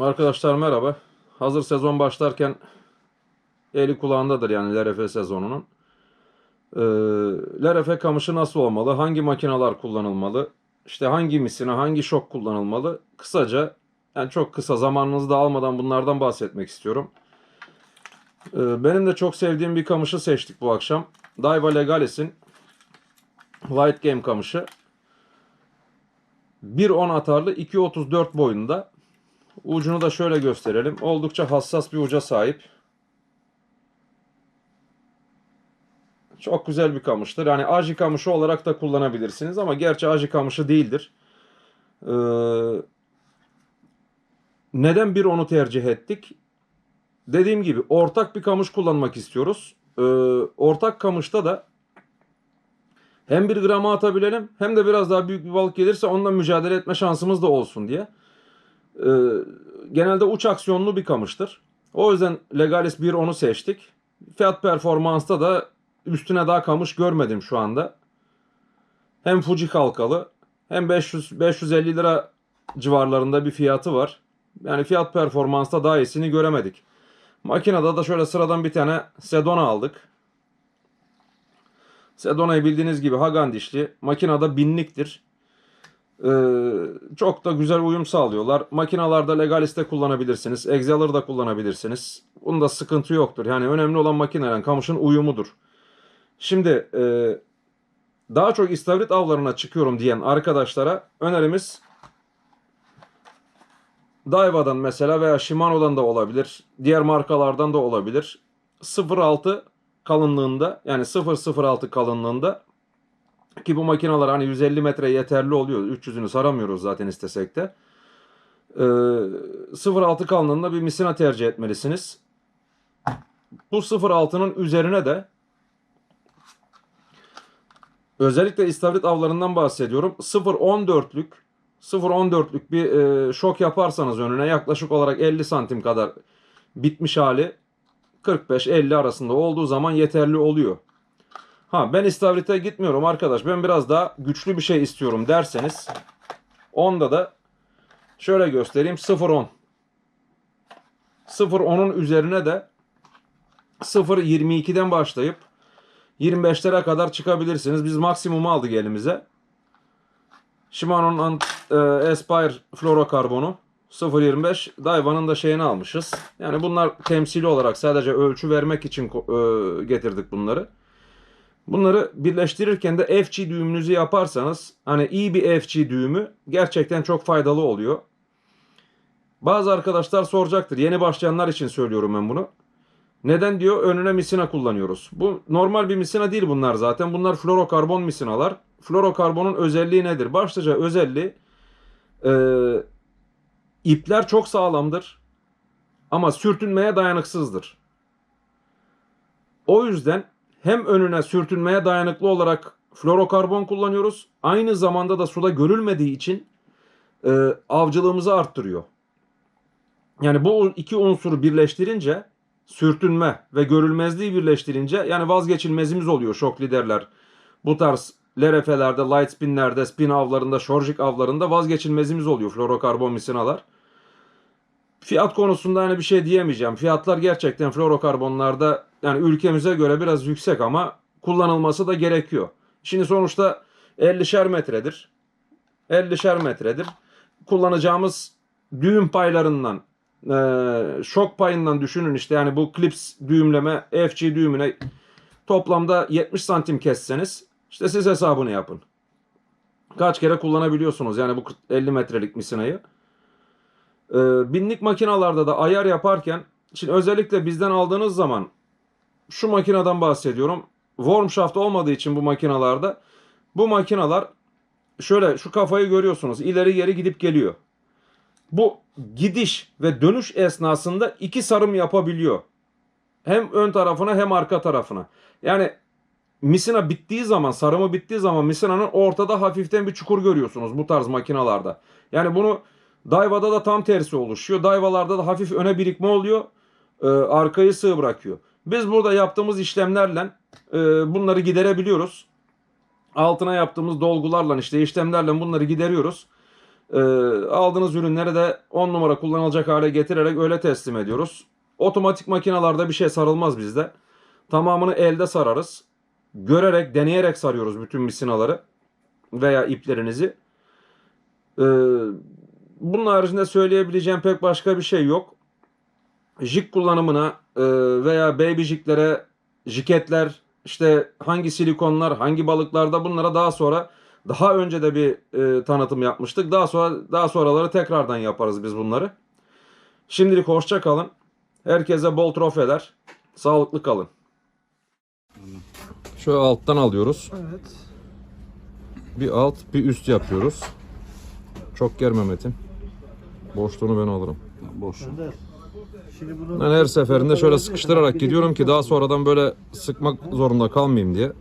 Arkadaşlar merhaba. Hazır sezon başlarken eli kulağındadır yani LRF sezonunun. Ee, LRF kamışı nasıl olmalı? Hangi makineler kullanılmalı? İşte hangi misine, hangi şok kullanılmalı? Kısaca, yani çok kısa zamanınızı da almadan bunlardan bahsetmek istiyorum. Ee, benim de çok sevdiğim bir kamışı seçtik bu akşam. Daiwa Legalis'in Light Game kamışı. 1.10 atarlı 2.34 boyunda. Ucunu da şöyle gösterelim. Oldukça hassas bir uca sahip. Çok güzel bir kamıştır. Yani aji kamışı olarak da kullanabilirsiniz ama gerçi aji kamışı değildir. Ee, neden bir onu tercih ettik? Dediğim gibi ortak bir kamış kullanmak istiyoruz. Ee, ortak kamışta da hem bir grama atabilelim hem de biraz daha büyük bir balık gelirse onunla mücadele etme şansımız da olsun diye. Ee, genelde uç aksiyonlu bir kamıştır. O yüzden Legalis 1.10'u seçtik. Fiyat performansta da üstüne daha kamış görmedim şu anda. Hem Fuji kalkalı hem 500 550 lira civarlarında bir fiyatı var. Yani fiyat performansta daha iyisini göremedik. Makinede da şöyle sıradan bir tane Sedona aldık. Sedona'yı bildiğiniz gibi Hagan dişli. Makinede binliktir. Ee, çok da güzel uyum sağlıyorlar. Makinalarda Legalis'te kullanabilirsiniz. Excel'da kullanabilirsiniz. Bunda sıkıntı yoktur. Yani önemli olan makinelerin kamışın uyumudur. Şimdi e, daha çok istavrit avlarına çıkıyorum diyen arkadaşlara önerimiz Daiwa'dan mesela veya Shimano'dan da olabilir. Diğer markalardan da olabilir. 0.6 kalınlığında yani 0.06 kalınlığında ki bu makineler hani 150 metre yeterli oluyor. 300'ünü saramıyoruz zaten istesek de. Ee, 0.6 kalınlığında bir misina tercih etmelisiniz. Bu 0.6'nın üzerine de özellikle istavrit avlarından bahsediyorum. 0.14'lük 0.14'lük bir e, şok yaparsanız önüne yaklaşık olarak 50 santim kadar bitmiş hali 45-50 arasında olduğu zaman yeterli oluyor. Ha ben istavrite gitmiyorum arkadaş. Ben biraz daha güçlü bir şey istiyorum derseniz onda da şöyle göstereyim 0.10 0.10'un üzerine de 0.22'den başlayıp 25'lere kadar çıkabilirsiniz. Biz maksimumu aldık elimize. Shimano'nun e, Aspire fluorokarbonu 0.25 Daiwa'nın da şeyini almışız. Yani bunlar temsili olarak sadece ölçü vermek için e, getirdik bunları. Bunları birleştirirken de FC düğümünüzü yaparsanız hani iyi bir FC düğümü gerçekten çok faydalı oluyor. Bazı arkadaşlar soracaktır. Yeni başlayanlar için söylüyorum ben bunu. Neden diyor önüne misina kullanıyoruz. Bu normal bir misina değil bunlar zaten. Bunlar fluorokarbon misinalar. Fluorokarbonun özelliği nedir? Başlıca özelliği e, ipler çok sağlamdır ama sürtünmeye dayanıksızdır. O yüzden hem önüne sürtünmeye dayanıklı olarak fluorokarbon kullanıyoruz. Aynı zamanda da suda görülmediği için e, avcılığımızı arttırıyor. Yani bu iki unsuru birleştirince sürtünme ve görülmezliği birleştirince yani vazgeçilmezimiz oluyor şok liderler. Bu tarz LRF'lerde, light spinlerde, spin avlarında, şorjik avlarında vazgeçilmezimiz oluyor fluorokarbon misinalar. Fiyat konusunda hani bir şey diyemeyeceğim. Fiyatlar gerçekten fluorokarbonlarda yani ülkemize göre biraz yüksek ama kullanılması da gerekiyor. Şimdi sonuçta 50'şer metredir. 50'şer metredir. Kullanacağımız düğüm paylarından e, şok payından düşünün işte yani bu klips düğümleme FC düğümüne toplamda 70 santim kesseniz işte siz hesabını yapın. Kaç kere kullanabiliyorsunuz yani bu 50 metrelik misinayı. E, binlik makinalarda da ayar yaparken şimdi özellikle bizden aldığınız zaman şu makineden bahsediyorum. Worm shaft olmadığı için bu makinalarda bu makinalar şöyle şu kafayı görüyorsunuz. ileri geri gidip geliyor. Bu gidiş ve dönüş esnasında iki sarım yapabiliyor. Hem ön tarafına hem arka tarafına. Yani misina bittiği zaman, sarımı bittiği zaman misinanın ortada hafiften bir çukur görüyorsunuz bu tarz makinalarda. Yani bunu Daiwa'da da tam tersi oluşuyor. Daiwa'larda da hafif öne birikme oluyor. E, arkayı sığ bırakıyor. Biz burada yaptığımız işlemlerle e, bunları giderebiliyoruz. Altına yaptığımız dolgularla işte işlemlerle bunları gideriyoruz. Ee, aldığınız ürünleri de 10 numara kullanılacak hale getirerek öyle teslim ediyoruz. Otomatik makinalarda bir şey sarılmaz bizde. Tamamını elde sararız. Görerek, deneyerek sarıyoruz bütün misinaları veya iplerinizi. Ee, bunun haricinde söyleyebileceğim pek başka bir şey yok. Jig kullanımına e, veya baby jiglere, jiketler, işte hangi silikonlar, hangi balıklarda bunlara daha sonra daha önce de bir e, tanıtım yapmıştık. Daha sonra daha sonraları tekrardan yaparız biz bunları. Şimdilik hoşça kalın. Herkese bol trofeler. Sağlıklı kalın. Şöyle alttan alıyoruz. Evet. Bir alt, bir üst yapıyoruz. Çok germe Metin. Boşluğunu ben alırım. Boş. Şimdi bunu Ben her seferinde şöyle sıkıştırarak gidiyorum ki daha sonradan böyle sıkmak zorunda kalmayayım diye.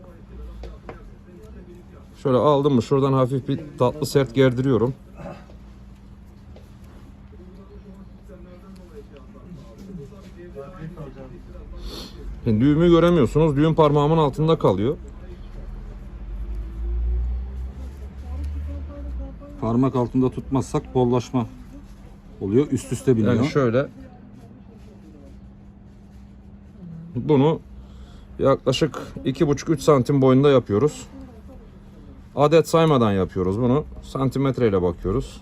Şöyle aldım mı şuradan hafif bir tatlı sert gerdiriyorum. Şimdi düğümü göremiyorsunuz. Düğüm parmağımın altında kalıyor. Parmak altında tutmazsak bollaşma oluyor. Üst üste biniyor. Yani şöyle bunu yaklaşık 2,5-3 santim boyunda yapıyoruz. Adet saymadan yapıyoruz bunu. Santimetreyle bakıyoruz.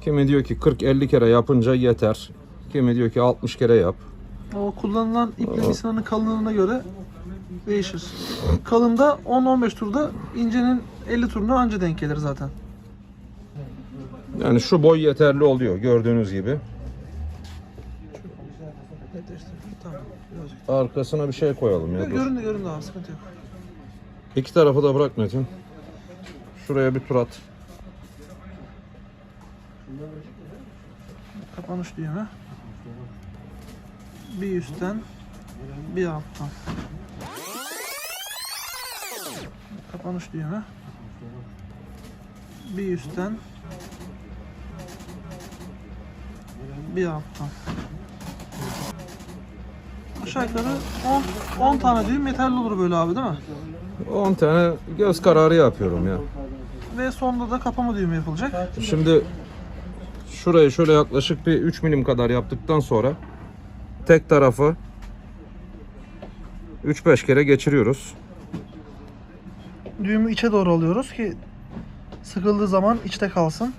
Kimi diyor ki 40-50 kere yapınca yeter. Kimi diyor ki 60 kere yap. o kullanılan iple misinanın kalınlığına göre değişir. Kalında 10-15 turda incenin 50 turuna anca denk gelir zaten. Yani şu boy yeterli oluyor gördüğünüz gibi. Arkasına bir şey koyalım ya. Göründü göründü abi sıkıntı yok. İki tarafı da bırak Metin. Şuraya bir tur at. Kapanış düğümü. Bir üstten bir alttan. Kapanış düğümü. Bir üstten bir alttan. Aşağı yukarı 10, 10 tane düğüm yeterli olur böyle abi değil mi? 10 tane göz kararı yapıyorum ya. Ve sonunda da kapama düğümü yapılacak. Şimdi şurayı şöyle yaklaşık bir 3 milim kadar yaptıktan sonra tek tarafı 3-5 kere geçiriyoruz. Düğümü içe doğru alıyoruz ki sıkıldığı zaman içte kalsın.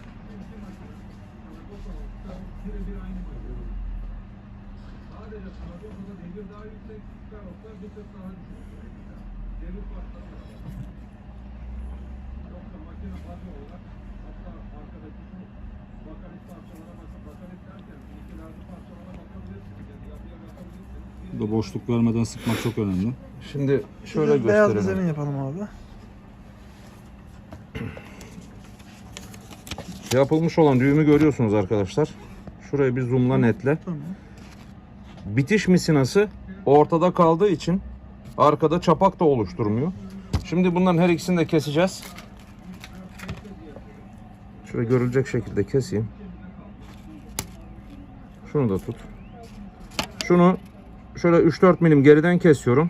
Burada boşluk vermeden sıkmak çok önemli. Şimdi şöyle Bir de Beyaz bir gösterelim. zemin yapalım abi. Yapılmış olan düğümü görüyorsunuz arkadaşlar. Şurayı bir zoomla netle. Tamam. Bitiş misinası ortada kaldığı için arkada çapak da oluşturmuyor. Şimdi bunların her ikisini de keseceğiz. Şöyle görülecek şekilde keseyim. Şunu da tut. Şunu şöyle 3-4 milim geriden kesiyorum.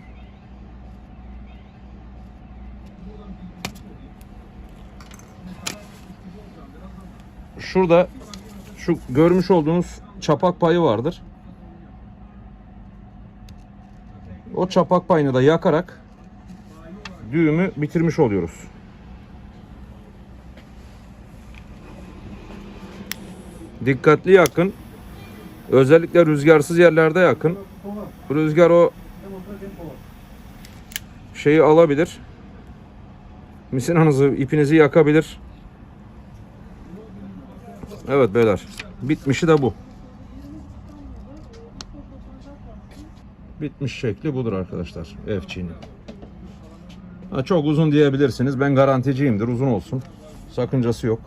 Şurada şu görmüş olduğunuz çapak payı vardır. O çapak payını da yakarak düğümü bitirmiş oluyoruz. Dikkatli yakın. Özellikle rüzgarsız yerlerde yakın. Rüzgar o şeyi alabilir. Misinanızı, ipinizi yakabilir. Evet beyler. Bitmişi de bu. Bitmiş şekli budur arkadaşlar. Efçinin. Çok uzun diyebilirsiniz. Ben garanticiyimdir. Uzun olsun. Sakıncası yok.